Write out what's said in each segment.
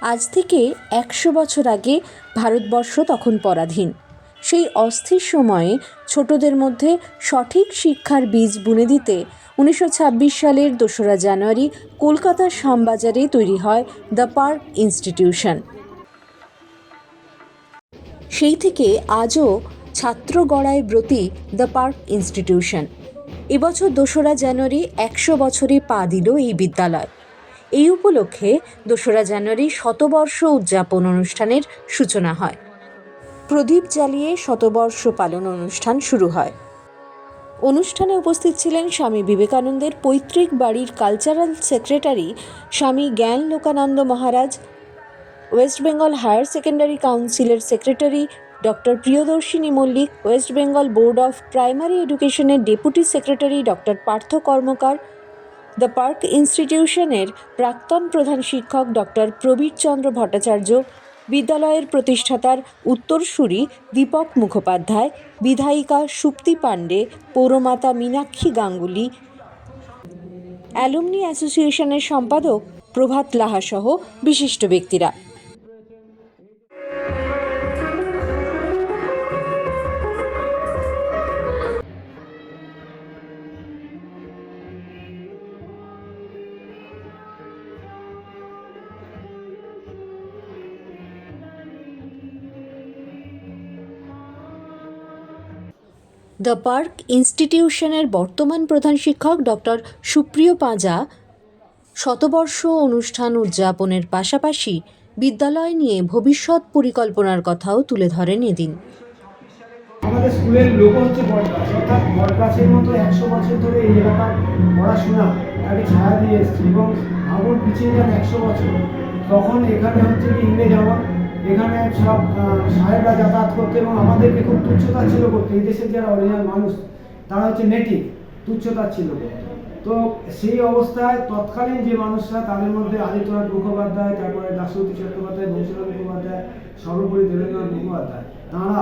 আজ থেকে একশো বছর আগে ভারতবর্ষ তখন পরাধীন। সেই অস্থির সময়ে ছোটদের মধ্যে সঠিক শিক্ষার বীজ বুনে দিতে উনিশশো ছাব্বিশ সালের দোসরা জানুয়ারি কলকাতার শ্যামবাজারে তৈরি হয় দ্য পার্ক ইনস্টিটিউশন। সেই থেকে আজও ছাত্র গড়ায় ব্রতী দ্য পার্ক ইনস্টিটিউশন। এবছর দোসরা জানুয়ারি একশো বছরে পা দিল এই বিদ্যালয়। এই উপলক্ষে দোসরা জানুয়ারি শতবর্ষ উদযাপন অনুষ্ঠানের সূচনা হয়। প্রদীপ জ্বালিয়ে শতবর্ষ পালন অনুষ্ঠান শুরু হয়। অনুষ্ঠানে উপস্থিত ছিলেন স্বামী বিবেকানন্দের পৈতৃক বাড়ির cultural secretary Swami Gyanalokananda Maharaj, West Bengal higher secondary কাউন্সিলের secretary doctor Priyadarshini Mallick, West Bengal board of primary এডুকেশনের deputy secretary doctor Partha Karmakar the park ইনস্টিটিউশনের প্রাক্তন প্রধান শিক্ষক ডক্টর প্রবীর চন্দ্র ভট্টাচার্য, বিদ্যালয়ের প্রতিষ্ঠাতার উত্তরসূরি দীপক মুখোপাধ্যায়, বিধায়িকা সুপ্তি পাণ্ডে, পৌরমাতা মীনাক্ষী গাঙ্গুলি, অ্যালুমনি অ্যাসোসিয়েশনের সম্পাদক প্রভাত লাহাসহ বিশিষ্ট ব্যক্তিরা। দ্য পার্ক ইনস্টিটিউশনের বর্তমান প্রধান শিক্ষক ডক্টর সুপ্রিয় পাঁজা শতবর্ষ অনুষ্ঠান উদযাপনের পাশাপাশি বিদ্যালয় নিয়ে ভবিষ্যৎ পরিকল্পনার কথাও তুলে ধরেন এদিন। আমাদের স্কুলের লোগো হচ্ছে বটগাছ, অর্থাৎ বটগাছের মতো একশো বছর ধরে এই এলাকার পড়াশোনা তাকে ছায়া দিয়ে এসছে এবং আগুন পিছিয়ে যান একশো বছর। তখন এখানে হচ্ছে ইংরেজ আমল এখানে সব সাহেবরা যাতায়াত করতো এবং আমাদেরকে খুব তুচ্ছতা ছিল করতো এই দেশের যারা অরিজিনাল মানুষ, তারা হচ্ছে নেটিভ তুচ্ছতা ছিল তো সেই অবস্থায় তৎকালীন যে মানুষরা, তাদের মধ্যে আদিত্যনাথ মুখোপাধ্যায়, তারপরে দাশরথী চট্টোপাধ্যায় বংশীনাথ মুখোপাধ্যায়, সর্বোপরি দেবেন্দ্রনাথ মুখোপাধ্যায়, তাঁরা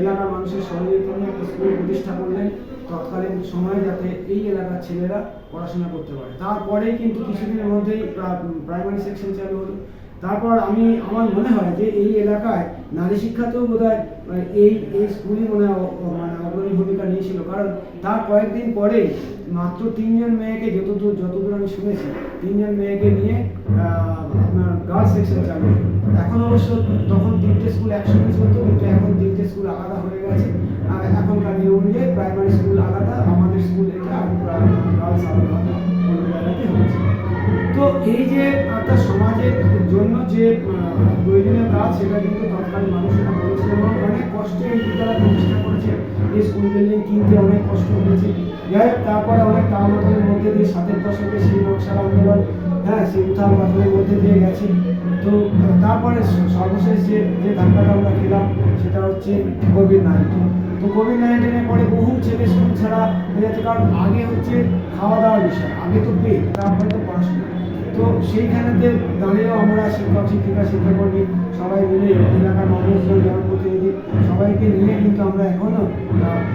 এলাকার মানুষের সহযোগিতায় একটা স্কুল প্রতিষ্ঠা করলেন তৎকালীন সময়ে যাতে এই এলাকার ছেলেরা পড়াশোনা করতে পারে। তারপরেই কিন্তু কিছুদিনের মধ্যেই প্রাইমারি সেকশন চালু হলো। তারপর আমি, আমার মনে হয় যে এই এলাকায় নারী শিক্ষাতেও বোধ এই এই স্কুলই মনে মানে অগ্রণী ভূমিকা নিয়েছিল। কারণ তার কয়েকদিন পরেই মাত্র তিনজন মেয়েকে, যতদূর যতদূর আমি শুনেছি, তিনজন মেয়েকে নিয়ে আপনার গার্লস সেকশন চালু এখন অবশ্য তখন তিনটে স্কুল একসঙ্গে চলতো, কিন্তু এখন তিনটে স্কুল আলাদা হয়ে গেছে। আর এখনকার নিয়ম অনুযায়ী প্রাইমারি স্কুল আলাদা, আমাদের স্কুল এটা, আর গার্লস আলাদা। জায়গাতে হচ্ছে। তো এই যে একটা সমাজের জন্য যে প্রয়োজনীয় কাজ, সেটা কিন্তু তৎকালীন মানুষেরা করেছে এবং অনেক কষ্টে বিদ্যালয় প্রতিষ্ঠা করেছে। এই স্কুল বিল্ডিং কিনতে অনেক কষ্ট হয়েছে। যাই হোক, তারপরে অনেক টালমাটালের মধ্যে দিয়ে সাতের দশকে সেই নকশার আন্দোলন হ্যাঁ সেই উত্থান পাথরের মধ্যে দিয়ে গেছে। তো, তারপরে সর্বশেষ যে যে ধাক্কাটা আমরা খেলাম, সেটা হচ্ছে কোভিড নাইন্টিন তো কোভিড নাইন্টিনের পরে বহু ছেলে ছাড়া হয়ে যাচ্ছে কারণ আগে হচ্ছে খাওয়া দাওয়ার বিষয়, আগে তো পেট, তারপরে তো পড়াশোনা। তো সেইখানেতে দাঁড়িয়েও আমরা শিক্ষক, শিক্ষিকা, শিক্ষাকর্মী সবাই মিলে এলাকার মানুষজন, জনপ্রতিনিধি সবাইকে নিয়ে কিন্তু আমরা এখনও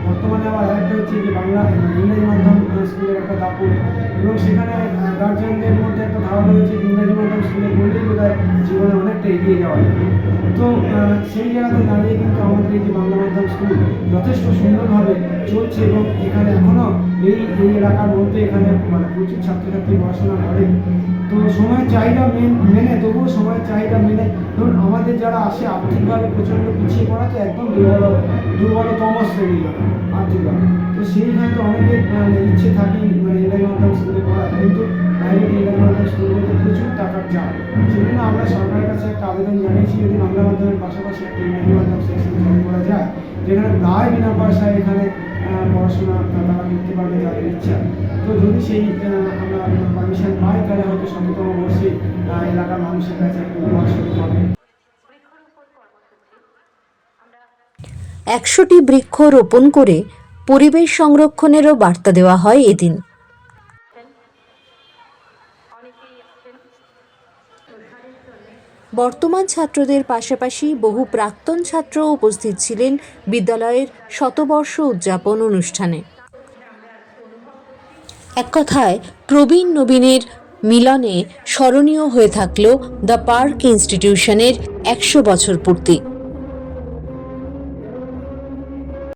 বর্তমানে আবার আরেকটা হচ্ছে যে বাংলা ইংরেজি মাধ্যম স্কুলের একটা দাপট। এবং সেখানে গার্জিয়ানদের মধ্যে একটা ধারণা হয়েছে ইংরেজি মাধ্যম স্কুলে পড়লেই বোধ জীবনে অনেকটা এগিয়ে যাওয়া যাবে। তো সেই জায়গাতে দাঁড়িয়ে কিন্তু আমাদের এই যে বাংলা মাধ্যম স্কুল যথেষ্ট সুন্দরভাবে চলছে এবং এখানে এখনও এই এই এলাকার মধ্যে এখানে মানে প্রচুর ছাত্রছাত্রী পড়াশোনা করে। তো সময়ের চাহিদা মেন- তবুও সময়ের চাহিদা মেনে। ধরুন, আমাদের যারা আসে, আর্থিকভাবে প্রচণ্ড পিছিয়ে পড়া তো একদম দুর্বল, দুর্বলতম শ্রেণি আর্থিকভাবে তো সেইখানে তো অনেকের মানে ইচ্ছে থাকে মানে এলাই মাধ্যম স্কুলে পড়া কিন্তু প্রাইভেট এলাই মাধ্যম স্কুলগুলোতে প্রচুর টাকার চাপ। সেজন্য আমরা সরকারের কাছে একটা আবেদন জানিয়েছি। যদি বাংলা মাধ্যমের পাশাপাশি একটা ইংরেজি মাধ্যম সেকশন চালু করা যায় যেখানে তারাই বিনা পয়সায় এখানে পড়াশোনা তারা করতে পারবে তাদের ইচ্ছা। তো যদি সেই আমরা পারমিশন পাই, তাহলে হয়তো সততম অবশ্যই এলাকার মানুষের কাছে একটু উপহার হবে। একশোটি বৃক্ষ রোপণ করে পরিবেশ সংরক্ষণেরও বার্তা দেওয়া হয় এদিন। বর্তমান ছাত্রদের পাশাপাশি বহু প্রাক্তন ছাত্র উপস্থিত ছিলেন বিদ্যালয়ের শতবর্ষ উদযাপন অনুষ্ঠানে। এক কথায়, প্রবীণ নবীনের মিলনে স্মরণীয় হয়ে থাকল দ্য পার্ক ইনস্টিটিউশনের একশো বছর পূর্তি।